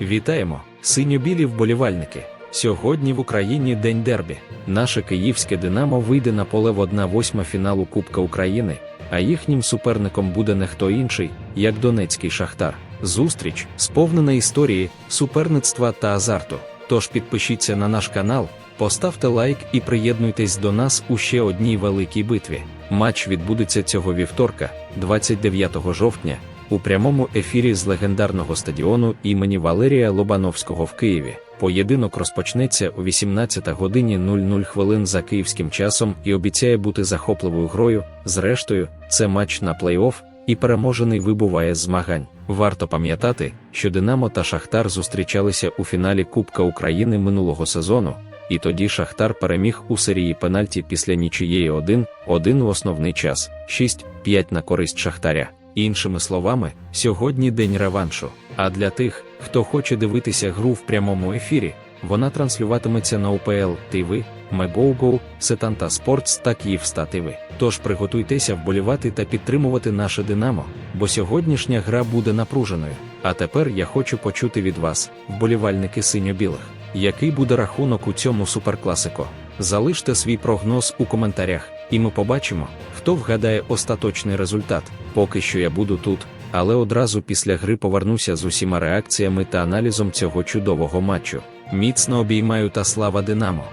Вітаємо, синьо-білі вболівальники. Сьогодні в Україні День дербі. Наше київське Динамо вийде на поле в 1-8 фіналу Кубка України, а їхнім суперником буде не хто інший, як Донецький Шахтар. Зустріч сповнена історії, суперництва та азарту. Тож підпишіться на наш канал, поставте лайк і приєднуйтесь до нас у ще одній великій битві. Матч відбудеться цього вівторка, 29 жовтня, у прямому ефірі з легендарного стадіону імені Валерія Лобановського в Києві. Поєдинок розпочнеться о 18 годині 00 хвилин за київським часом і обіцяє бути захопливою грою. Зрештою, це матч на плей-офф, і переможений вибуває з змагань. Варто пам'ятати, що Динамо та Шахтар зустрічалися у фіналі Кубка України минулого сезону, і тоді Шахтар переміг у серії пенальті після нічиєї 1-1 у основний час, 6-5 на користь Шахтаря. Іншими словами, сьогодні день реваншу. А для тих, хто хоче дивитися гру в прямому ефірі, вона транслюватиметься на УПЛ ТВ, Мегоугоу, Сетанта Спортс та Київста ТВ. Тож приготуйтеся вболівати та підтримувати наше Динамо, бо сьогоднішня гра буде напруженою. А тепер я хочу почути від вас, вболівальники синьо-білих, який буде рахунок у цьому суперкласико. Залиште свій прогноз у коментарях, і ми побачимо, хто вгадає остаточний результат. Поки що я буду тут, але одразу після гри повернуся з усіма реакціями та аналізом цього чудового матчу. Міцно обіймаю та слава Динамо!